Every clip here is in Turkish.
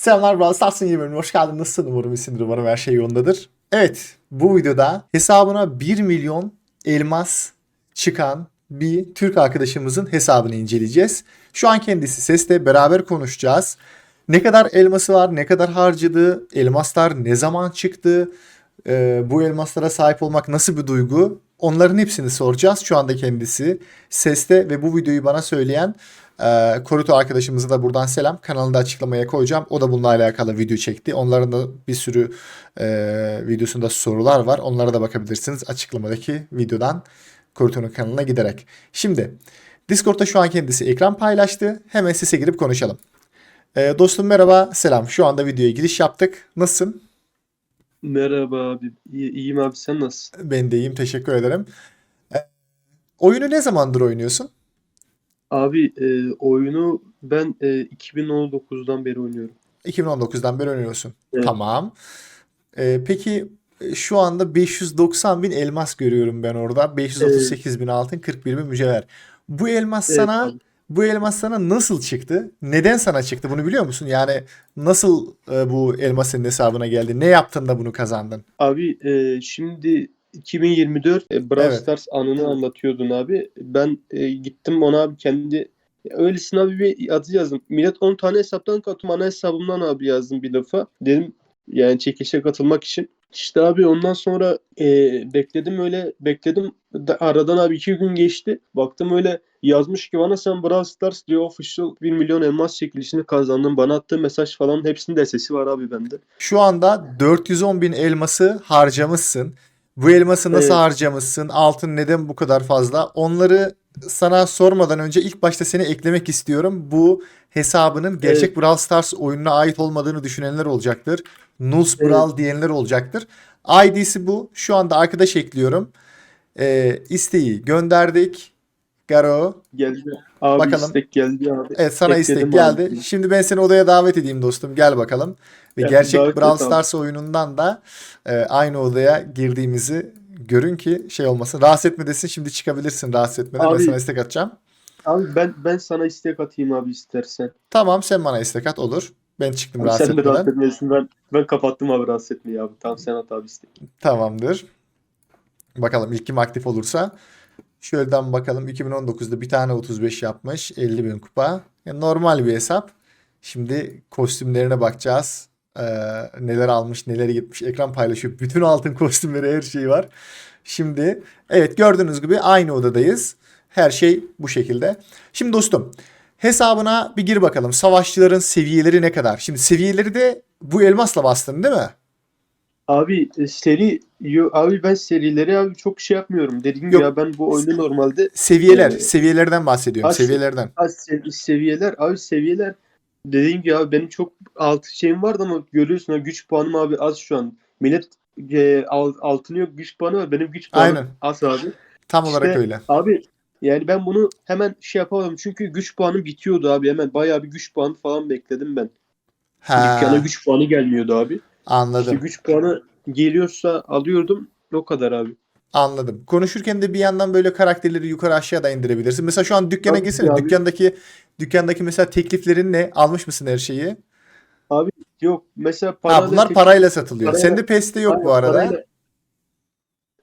Selamlar Brawl Stars'ın yeni bölümüne hoş geldin. Nasılsın? Umarım iyisindir. Umarım her şey yolundadır. Evet bu videoda hesabına 1 milyon elmas çıkan bir Türk arkadaşımızın hesabını inceleyeceğiz. Şu an kendisi seste beraber konuşacağız. Ne kadar elması var, ne kadar harcadı, elmaslar ne zaman çıktı, e, bu elmaslara sahip olmak nasıl bir duygu? Onların hepsini soracağız. Şu anda kendisi seste ve bu videoyu bana söyleyen e, Koruto arkadaşımıza da buradan selam. Kanalında açıklamaya koyacağım. O da bununla alakalı video çekti. Onların da bir sürü e, videosunda sorular var. Onlara da bakabilirsiniz açıklamadaki videodan Koruto'nun kanalına giderek. Şimdi Discord'da şu an kendisi ekran paylaştı. Hemen sese girip konuşalım. E, dostum merhaba, selam. Şu anda videoya giriş yaptık. Nasılsın? Merhaba abi. İyi, iyiyim abi sen nasılsın? Ben de iyiyim, teşekkür ederim. E, oyunu ne zamandır oynuyorsun? Abi e, oyunu ben e, 2019'dan beri oynuyorum. 2019'dan beri oynuyorsun. Evet. Tamam. E, peki e, şu anda 590 bin elmas görüyorum ben orada. 538 bin altın, 41 bin mücevher. Bu elmas Evet sana abi. bu elmas sana nasıl çıktı? Neden sana çıktı? Bunu biliyor musun? Yani nasıl e, bu elmas senin hesabına geldi? Ne yaptın da bunu kazandın? Abi e, şimdi 2024 e, Brawl Evet. Stars anını anlatıyordun abi. Ben e, gittim ona abi kendi öylesine abi bir adı yazdım. Millet 10 tane hesaptan kattım. Ana hesabımdan abi yazdım bir defa. Dedim yani çekişe katılmak için. İşte abi ondan sonra e, bekledim öyle bekledim. Da- Aradan abi iki gün geçti. Baktım öyle yazmış ki bana sen Brawl Stars diyor official 1 milyon elmas çekilişini kazandın. Bana attığı mesaj falan hepsinin de sesi var abi bende. Şu anda 410 bin elması harcamışsın. Bu elması nasıl Evet. harcamışsın? Altın neden bu kadar fazla? Onları sana sormadan önce ilk başta seni eklemek istiyorum. Bu hesabının gerçek Evet. Brawl Stars oyununa ait olmadığını düşünenler olacaktır. Nuls Evet. Brawl diyenler olacaktır. ID'si bu. Şu anda arkadaş ekliyorum. Ee, isteği gönderdik. Garo. Geldi. Abi Bakalım. istek geldi abi. Evet sana istek geldi. abi. Şimdi ben seni odaya davet edeyim dostum. Gel bakalım. Ve Evet, gerçek Brawl abi. Stars oyunundan da e, aynı odaya girdiğimizi görün ki şey olmasın. Rahatsız etme desin. Şimdi çıkabilirsin rahatsız etmeden. Ben Abi- sana istek atacağım. Abi ben ben sana istek atayım abi istersen. Tamam sen bana istek at olur. Ben çıktım Abi rahatsız sen de rahatsız etmeden. etmiyorsun. Ben ben kapattım abi rahatsız etmeyi abi. Tamam sen at abi istek. Tamamdır. Bakalım ilk kim aktif olursa. Şöyleden bakalım 2019'da bir tane 35 yapmış. 50 bin kupa. Yani normal bir hesap. Şimdi kostümlerine bakacağız. Ee, neler almış, neler gitmiş. Ekran paylaşıyor. Bütün altın kostümleri her şeyi var. Şimdi evet gördüğünüz gibi aynı odadayız. Her şey bu şekilde. Şimdi dostum hesabına bir gir bakalım. Savaşçıların seviyeleri ne kadar? Şimdi seviyeleri de bu elmasla bastın değil mi? Abi e, seri yo, abi ben serileri abi çok şey yapmıyorum. Dediğim Yok. gibi ya ben bu oyunu normalde Seviyeler, Ee, seviyelerden bahsediyorum. az- Seviyelerden. az sev- seviyeler abi seviyeler dediğim gibi abi benim çok alt şeyim vardı ama görüyorsun ha güç puanım abi az şu an. Millet e, al- altını yok güç puanı var. Benim güç puanım Aynen. az abi. Tam olarak İşte öyle. Abi yani ben bunu hemen şey yapamadım. Çünkü güç puanım bitiyordu abi. Hemen bayağı bir güç puanı falan bekledim ben. Dükkana Ha, güç puanı gelmiyordu abi. İşte anladım. güç puanı geliyorsa alıyordum. O kadar abi. Anladım. Konuşurken de bir yandan böyle karakterleri yukarı aşağı da indirebilirsin. Mesela şu an dükkana Tabii girsene. abi. Dükkandaki dükkandaki mesela tekliflerin ne? Almış mısın her şeyi? Yok mesela Ha parayla bunlar tek- parayla satılıyor. parayla- Sende PES'te yok bu Aynen, arada. parayla-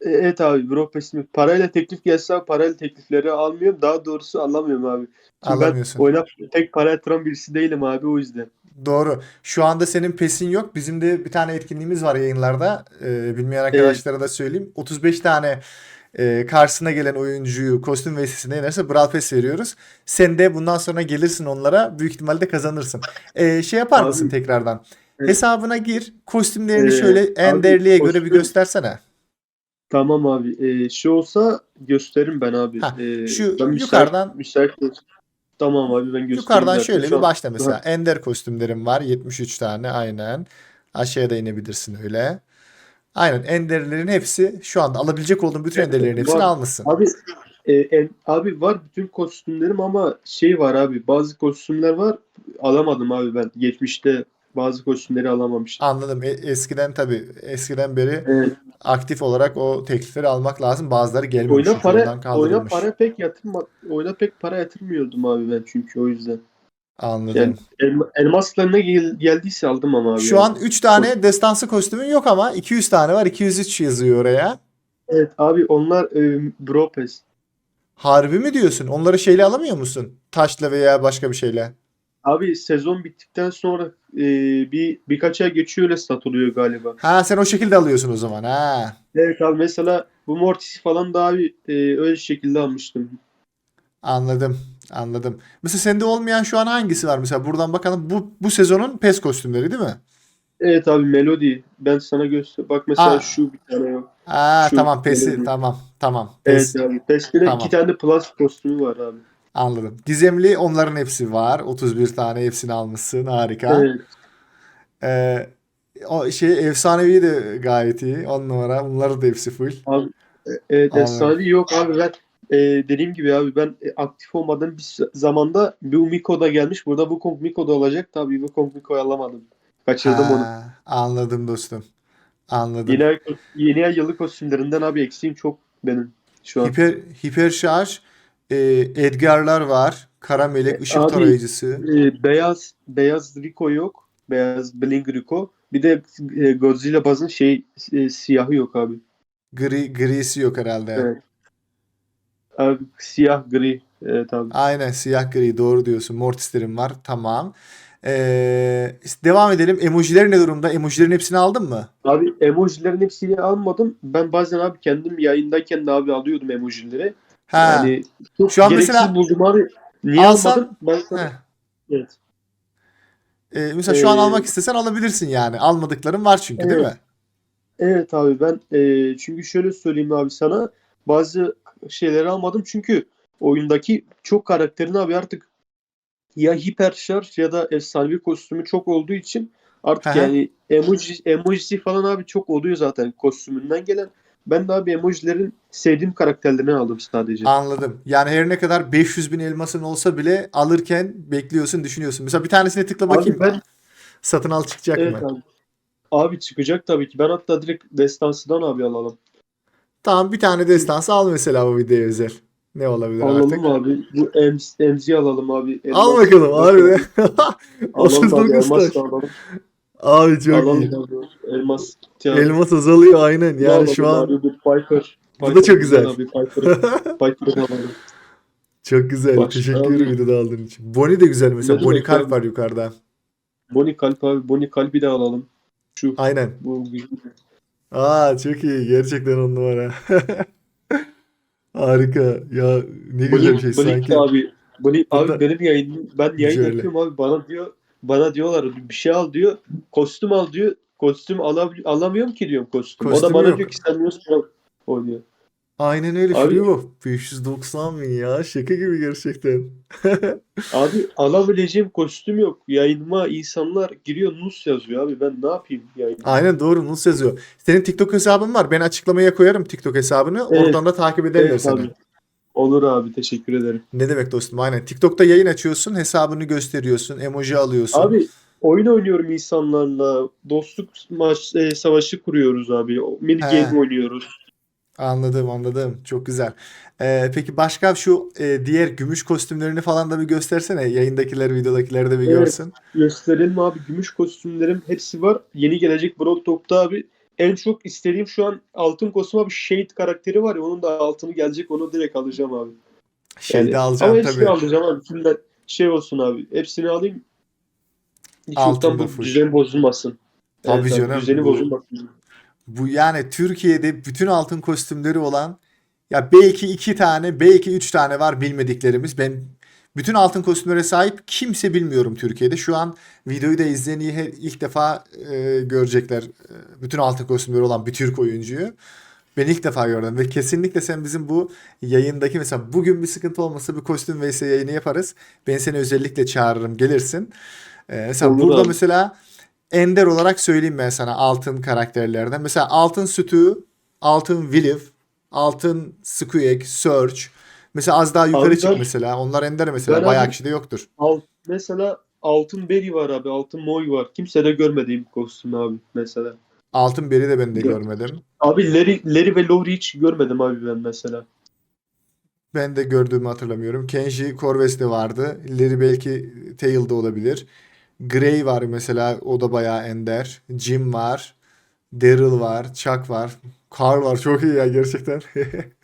E, Evet abi bro pesimi. Parayla teklif gelse parayla teklifleri almıyorum. Daha doğrusu alamıyorum abi. Çünkü Alamıyorsun. ben oynap tek para yatıran birisi değilim abi o yüzden. Doğru. Şu anda senin PES'in yok. Bizim de bir tane etkinliğimiz var yayınlarda. Ee, bilmeyen arkadaşlara da söyleyeyim. 35 tane e, karşısına gelen oyuncuyu kostüm vs yenerse Brawl Pass veriyoruz. Sen de bundan sonra gelirsin onlara. Büyük ihtimalle kazanırsın. Ee, şey yapar Abi, mısın tekrardan? evet. Hesabına gir. Kostümlerini Ee, şöyle abi, enderliğe göre bir kostüm- göstersene. Tamam abi. Ee, şu olsa gösteririm ben abi. Ha, Ee, şu ben müsait- yukarıdan- müsait Tamam abi ben göstereyim. Yukarıdan şöyle bir başla mesela. Ender kostümlerim var. 73 tane aynen. Aşağıya da inebilirsin öyle. Aynen enderlerin hepsi şu anda alabilecek olduğun bütün enderlerin hepsini var. almışsın. Abi e, en- abi var bütün kostümlerim ama şey var abi bazı kostümler var alamadım abi ben. Geçmişte bazı kostümleri alamamıştım. Anladım. E- eskiden tabii eskiden beri Evet. Aktif olarak o teklifleri almak lazım. Bazıları gelmemiş. Oyuna para oyuna para pek yatırma oyuna pek para yatırmıyordum abi ben çünkü o yüzden. Anladım. Yani elma, elmaslarına gel- geldiyse aldım ama abi. Şu yani. an 3 tane destansı kostümün yok ama 200 tane var. 203 yazıyor oraya. Evet abi onlar e, Bro Pass. Harbi mi diyorsun? Onları şeyle alamıyor musun? Taşla veya başka bir şeyle. Abi sezon bittikten sonra e, bir birkaç ay geçiyor öyle satılıyor galiba. Ha sen o şekilde alıyorsun o zaman. Ha. Evet abi mesela bu Mortis'i falan da abi e, öyle şekilde almıştım. Anladım. Anladım. Mesela sende olmayan şu an hangisi var? Mesela buradan bakalım. Bu bu sezonun PES kostümleri değil mi? Evet abi Melody. Ben sana göster. Bak mesela Aa. şu bir tane yok. Aa Şu tamam PES'i Melody. tamam. Tamam. Evet PES. abi. Pestil'e Tamam. iki tane Plus kostümü var abi. Anladım. Gizemli onların hepsi var. 31 tane hepsini almışsın. Harika. Evet. Ee, o şey efsanevi de gayet iyi. 10 numara. Bunların da hepsi full. Abi, e, evet efsanevi yok abi ben e, dediğim gibi abi ben e, aktif olmadığım bir zamanda bu Miko da gelmiş. Burada Wukong Miko da olacak. Tabii Wukong Miko'yu alamadım. Kaçırdım onu. Ha, anladım dostum. Anladım. Yeni yeni yılı kostümlerinden abi eksiğim çok benim şu an. Hiper, hiper şarj, e, Edgar'lar var. Kara melek, ışık Abi, tarayıcısı. E, beyaz beyaz Rico yok. Beyaz Bling Rico. Bir de e, Godzilla bazın şey e, siyahı yok abi. Gri, grisi yok herhalde. Evet. Abi siyah gri. Evet abi. Aynen siyah gri doğru diyorsun. Mortislerim var. Tamam. Ee, devam edelim. Emojiler ne durumda? Emojilerin hepsini aldın mı? Abi emojilerin hepsini almadım. Ben bazen abi kendim yayındayken de abi alıyordum emojileri. Ha. Yani çok Şu an gereksiz mesela buldum abi. Niye alsan- almadım? Ben sana... Heh. Evet. Ee, mesela şu an Ee, almak istesen alabilirsin yani. Almadıkların var çünkü değil Evet. mi? Evet abi ben e, çünkü şöyle söyleyeyim abi sana bazı şeyleri almadım çünkü oyundaki çok karakterin abi artık ya hiper şarj ya da efsanevi kostümü çok olduğu için artık yani emoji emojisi falan abi çok oluyor zaten kostümünden gelen. Ben de abi emojilerin sevdiğim karakterlerini aldım sadece. Anladım. Yani her ne kadar 500 bin elmasın olsa bile alırken bekliyorsun, düşünüyorsun. Mesela bir tanesine tıkla Abi bakayım. ben Satın al çıkacak evet mı? abi. Abi çıkacak tabii ki. Ben hatta direkt destansıdan abi alalım. Tamam bir tane destansı al mesela bu videoya özel. Ne olabilir Alalım artık? abi. Bu Emzi alalım abi. Al Elmas- bakalım abi. Alalım abi. 39 Elmas taş. Abi çok Alalım iyi. Elmas. Elmas azalıyor aynen. Yani alalım şu an bu Piper. Bu da çok güzel. Çok güzel. Bak, Teşekkür ederim videoda aldığın için. Bonnie de güzel mesela. Demek kalp var yukarıda. Bonnie Kalp abi. Bonnie Kalp'i de alalım. Şu. Aynen. Bu Aa çok iyi. Gerçekten on numara. Harika. Ya ne güzel bir şey Bonnie sanki. abi. Burada- abi benim yayın ben yayın Şöyle. yapıyorum abi bana diyor bana diyorlar bir şey al diyor. Kostüm al diyor. Kostüm alab- alamıyorum ki diyorum kostüm. o Kostüm da bana yok. diyor ki sen niye oynuyor. Aynen öyle. Abi- Free 590 bin ya. Şaka gibi gerçekten. Abi alabileceğim kostüm yok. Yayınıma insanlar giriyor Nus yazıyor abi. Ben ne yapayım yayın? Aynen doğru. Nus yazıyor. Senin TikTok hesabın var. Ben açıklamaya koyarım TikTok hesabını. Evet. Oradan da takip ederler Evet seni. abi. Olur abi teşekkür ederim. Ne demek dostum? Aynen. TikTok'ta yayın açıyorsun. Hesabını gösteriyorsun. Emoji alıyorsun. Abi oyun oynuyorum insanlarla. Dostluk maç e, savaşı kuruyoruz abi. Mini He. game oynuyoruz. Anladım anladım. Çok güzel. Ee, peki başka şu e, diğer gümüş kostümlerini falan da bir göstersene. Yayındakiler, videodakiler de bir Evet. görsün. Gösterelim abi. Gümüş kostümlerim hepsi var. Yeni gelecek Dog'da abi. En çok istediğim şu an altın kostüm abi Shade karakteri var ya onun da altını gelecek onu direkt alacağım abi. Şeyde Yani- alacağım Ama tabii. alacağım abi. Şimdiden şey olsun abi. Hepsini alayım. Hiç Altın bu düzen bozulmasın. Tabii Evet canım, Düzeni bu- bozulmasın. Bu yani Türkiye'de bütün altın kostümleri olan ya belki iki tane, belki üç tane var bilmediklerimiz. Ben bütün altın kostümlere sahip kimse bilmiyorum Türkiye'de. Şu an videoyu da izleyen ilk defa e, görecekler. E, bütün altın kostümleri olan bir Türk oyuncuyu. Ben ilk defa gördüm ve kesinlikle sen bizim bu yayındaki mesela bugün bir sıkıntı olmasa bir kostüm vs yayını yaparız. Ben seni özellikle çağırırım gelirsin. E, mesela Olur burada abi. mesela ender olarak söyleyeyim ben sana altın karakterlerden. Mesela altın Stu, altın Williv, altın Squeak, Surge. Mesela az daha yukarı çık mesela. Onlar ender mesela. Bayağı abi- kişide yoktur. Alt, mesela altın Berry var abi. Altın Moy var. Kimse de görmediğim kostüm abi mesela. Altın beri de ben de Gör- görmedim. Abi Larry, Larry ve Lowry hiç görmedim abi ben mesela. Ben de gördüğümü hatırlamıyorum. Kenji Corvus de vardı. İleri belki Tail'da olabilir. Gray var mesela. O da bayağı ender. Jim var. Daryl var. Chuck var. Carl var. Çok iyi ya gerçekten.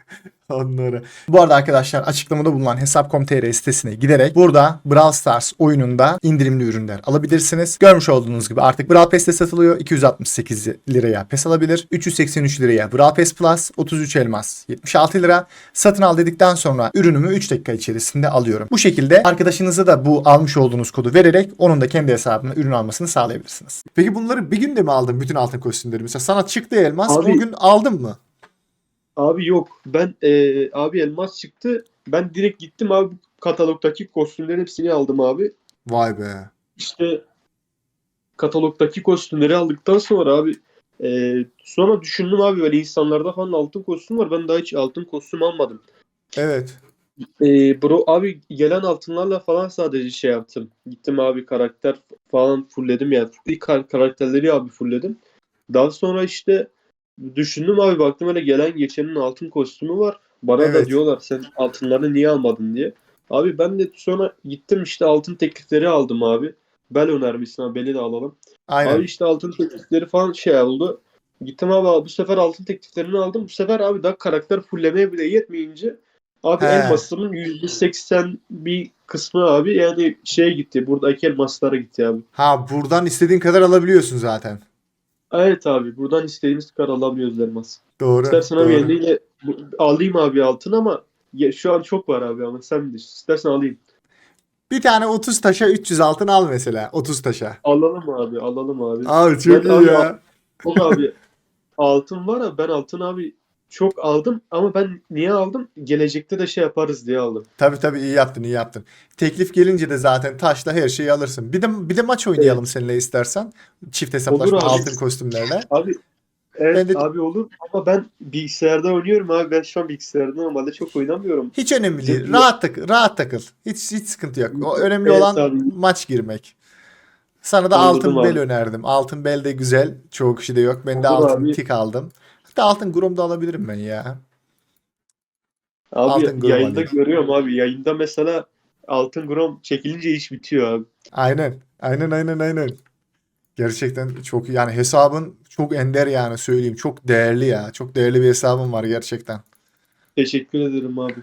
Onları. Bu arada arkadaşlar açıklamada bulunan Hesap.com.tr sitesine giderek burada Brawl Stars oyununda indirimli ürünler alabilirsiniz. Görmüş olduğunuz gibi artık Brawl Pass'te satılıyor. 268 liraya PES alabilir. 383 liraya Brawl Pass Plus, 33 elmas, 76 lira. Satın al dedikten sonra ürünümü 3 dakika içerisinde alıyorum. Bu şekilde arkadaşınıza da bu almış olduğunuz kodu vererek onun da kendi hesabına ürün almasını sağlayabilirsiniz. Peki bunları bir günde mi aldın bütün altın kostümleri? Mesela sana çıktı elmas Abi- bugün aldın mı? Abi yok. Ben e, abi elmas çıktı. Ben direkt gittim abi katalogdaki kostümlerin hepsini aldım abi. Vay be. İşte katalogdaki kostümleri aldıktan sonra abi e, sonra düşündüm abi böyle insanlarda falan altın kostüm var. Ben daha hiç altın kostüm almadım. Evet. E, bro abi gelen altınlarla falan sadece şey yaptım. Gittim abi karakter falan fullledim yani. İlk kar- karakterleri abi fullledim. Daha sonra işte düşündüm abi baktım öyle gelen geçenin altın kostümü var. Bana Evet. da diyorlar sen altınları niye almadın diye. Abi ben de sonra gittim işte altın teklifleri aldım abi. Bel önermişsin abi beli de alalım. Aynen. Abi işte altın teklifleri falan şey oldu. Gittim abi bu sefer altın tekliflerini aldım. Bu sefer abi daha karakter fullemeye bile yetmeyince abi He. elmasımın %80 bir kısmı abi yani şeye gitti. Buradaki elmaslara gitti abi. Ha buradan istediğin kadar alabiliyorsun zaten. Evet abi buradan istediğimiz kadar alabiliyoruz elmas. Doğru. İstersen doğru. abi bu- alayım abi altın ama ya, şu an çok var abi ama sen bilirsin. İstersen alayım. Bir tane 30 taşa 300 altın al mesela. 30 taşa. Alalım abi alalım abi. Abi çok Ben iyi abi- ya. Yok abi altın var ya ben altın abi çok aldım ama ben niye aldım? Gelecekte de şey yaparız diye aldım. Tabii tabii iyi yaptın iyi yaptın. Teklif gelince de zaten taşla her şeyi alırsın. Bir de bir de maç oynayalım seninle istersen. Çift hesaplaşma abi. altın kostümlerle. Abi evet Ben de- abi olur ama ben bilgisayarda oynuyorum abi. Ben şu an bilgisayarda normalde çok oynamıyorum. Hiç önemli değil. Bizim- Rahat takıl, rahat takıl. Hiç hiç sıkıntı yok. O önemli Evet olan abi. maç girmek. Sana da Anladım altın abi. bel önerdim. Altın bel de güzel. Çoğu kişide yok. Ben de Olur altın abi. tik aldım. Hatta altın grom da alabilirim ben ya. Abi Altın grom yayında alayım. görüyorum abi. Yayında mesela altın grom çekilince iş bitiyor abi. Aynen. Aynen aynen aynen. Gerçekten çok yani hesabın çok ender yani söyleyeyim. Çok değerli ya. Çok değerli bir hesabın var gerçekten. Teşekkür ederim abi.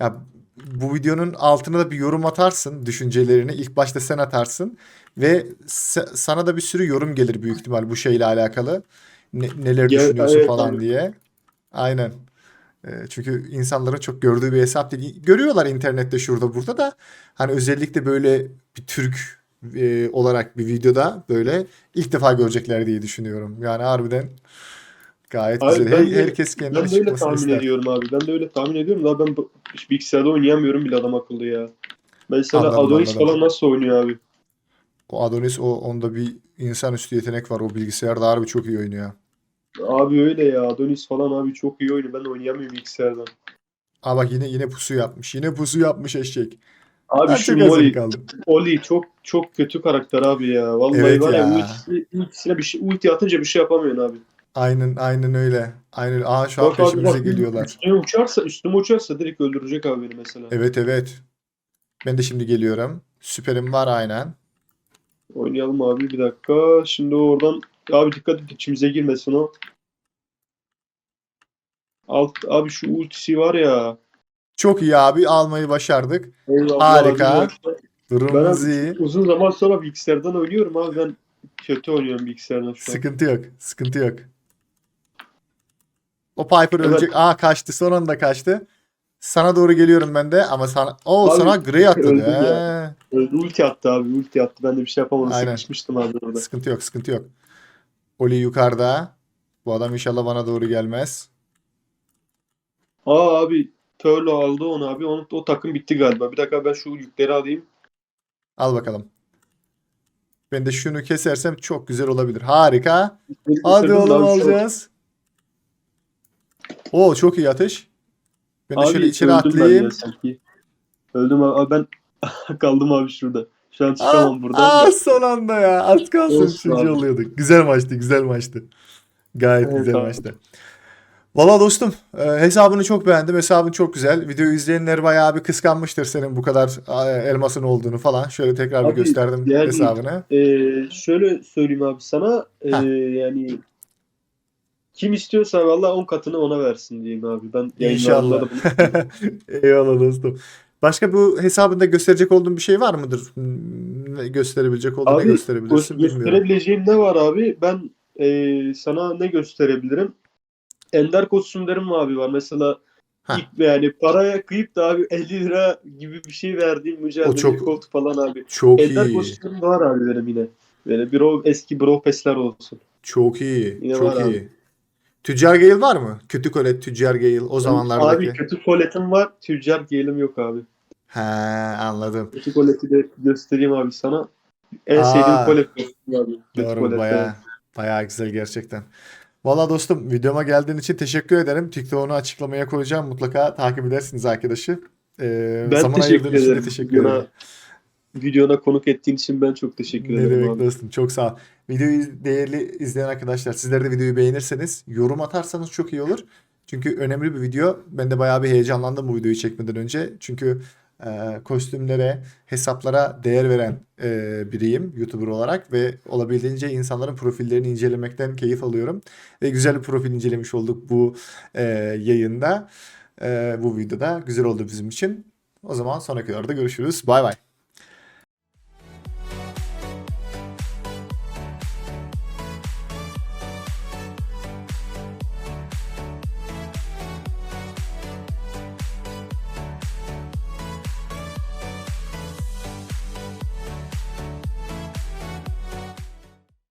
Ya bu videonun altına da bir yorum atarsın düşüncelerini. İlk başta sen atarsın ve se- sana da bir sürü yorum gelir büyük ihtimal bu şeyle alakalı. Ne- neler Ya, düşünüyorsun evet falan abi. diye. Aynen. Ee, çünkü insanların çok gördüğü bir hesap değil. Görüyorlar internette şurada burada da. Hani özellikle böyle bir Türk e, olarak bir videoda böyle ilk defa görecekler diye düşünüyorum. Yani harbiden gayet Abi güzel. ben de- herkes kendine Ben de öyle tahmin ister. ediyorum abi. Ben de öyle tahmin ediyorum. Daha ben bilgisayarda oynayamıyorum bile adam akıllı ya. Mesela Anladım, Adonis anladım. falan nasıl oynuyor abi? O Adonis o onda bir insanüstü yetenek var. O bilgisayarda harbi çok iyi oynuyor. Abi öyle ya. Adonis falan abi çok iyi oynuyor. Ben oynayamıyorum bilgisayardan. Aa bak yine yine pusu yapmış. Yine pusu yapmış eşek. Abi Ben şu kaldım. Oli çok çok kötü karakter abi ya. Vallahi Evet var ya, ya. ultisi, ultisine bir şey ulti atınca bir şey yapamıyorsun abi. Aynen aynen öyle. Aynen. Aa şu an Bak abi peşimize bak, geliyorlar. Üstüme uçarsa, üstüme uçarsa direkt öldürecek abi beni mesela. Evet evet. Ben de şimdi geliyorum. Süperim var aynen. Oynayalım abi bir dakika. Şimdi oradan abi dikkat et içimize girmesin o. Alt abi şu ultisi var ya. Çok iyi abi. Almayı başardık. Eyvallah Harika. Durumumuz iyi. Uzun zaman sonra bilgisayardan oynuyorum abi ben kötü oynuyorum bilgisayardan şu an. Sıkıntı yok. Sıkıntı yok. O Piper Evet. ölecek. Aa kaçtı. Son anda kaçtı. Sana doğru geliyorum ben de ama sana o Abi, sana Grey He. ya. Öldü, ulti attı abi ulti attı. Ben de bir şey yapamadım. Aynen. Sıkışmıştım abi orada. Sıkıntı yok, sıkıntı yok. Oli yukarıda. Bu adam inşallah bana doğru gelmez. Aa abi Pearl aldı onu abi. Onun, o takım bitti galiba. Bir dakika ben şu yükleri alayım. Al bakalım. Ben de şunu kesersem çok güzel olabilir. Harika. Hadi Bitirdim oğlum abi, alacağız. Oo çok iyi atış. Ben de şöyle içeri öldüm ben atlayayım. ya sanki. Öldüm abi. Abi ben kaldım abi şurada. Şu an çıkamam buradan. aa, da. son anda ya. Az kalsın Olsun üçüncü abi. oluyorduk. Güzel maçtı, güzel maçtı. Gayet Evet güzel abi. maçtı. Valla dostum e, hesabını çok beğendim. Hesabın çok güzel. Videoyu izleyenler bayağı bir kıskanmıştır senin bu kadar e, elmasın olduğunu falan. Şöyle tekrar bir Abi, gösterdim yani- hesabını. Ee, şöyle söyleyeyim abi sana. Ha. yani kim istiyorsa valla 10 katını ona versin diyeyim abi. Ben İnşallah. Eyvallah dostum. Başka bu hesabında gösterecek olduğun bir şey var mıdır? Ne gösterebilecek olduğunu ne Abi, gösterebilirsin Gö- bilmiyorum. gösterebileceğim ne var abi? Ben e, sana ne gösterebilirim? Ender kostümlerim abi var. Mesela ilk yani paraya kıyıp da abi 50 lira gibi bir şey verdiğim mücadele çok- koltuk falan abi. Çok Ender iyi. kostümlerim var abi benim yine. Böyle bro, eski bro pesler olsun. Çok iyi. Yine çok iyi. abi. Tüccar Gale var mı? Kötü Kolet, Tüccar Gale o zamanlardaki. Abi kötü koletim var. Tüccar gelim yok abi. He anladım. Kötü koleti de göstereyim abi sana. En Aa. sevdiğim kolet kostüm abi. Doğru evet. bayağı güzel gerçekten. Valla dostum videoma geldiğin için teşekkür ederim. TikTok'unu açıklamaya koyacağım. Mutlaka takip edersiniz arkadaşı. Ee, Ben zaman teşekkür ederim. teşekkür Videona- ederim. Videona konuk ettiğin için ben çok teşekkür Ne ederim demek abi. dostum çok sağ ol. Videoyu değerli izleyen arkadaşlar sizler de videoyu beğenirseniz yorum atarsanız çok iyi olur. Çünkü önemli bir video. Ben de bayağı bir heyecanlandım bu videoyu çekmeden önce. Çünkü e, kostümlere, hesaplara değer veren e, biriyim YouTuber olarak ve olabildiğince insanların profillerini incelemekten keyif alıyorum. Ve güzel bir profil incelemiş olduk bu e, yayında. E, bu videoda güzel oldu bizim için. O zaman sonraki videoda görüşürüz. Bay bay.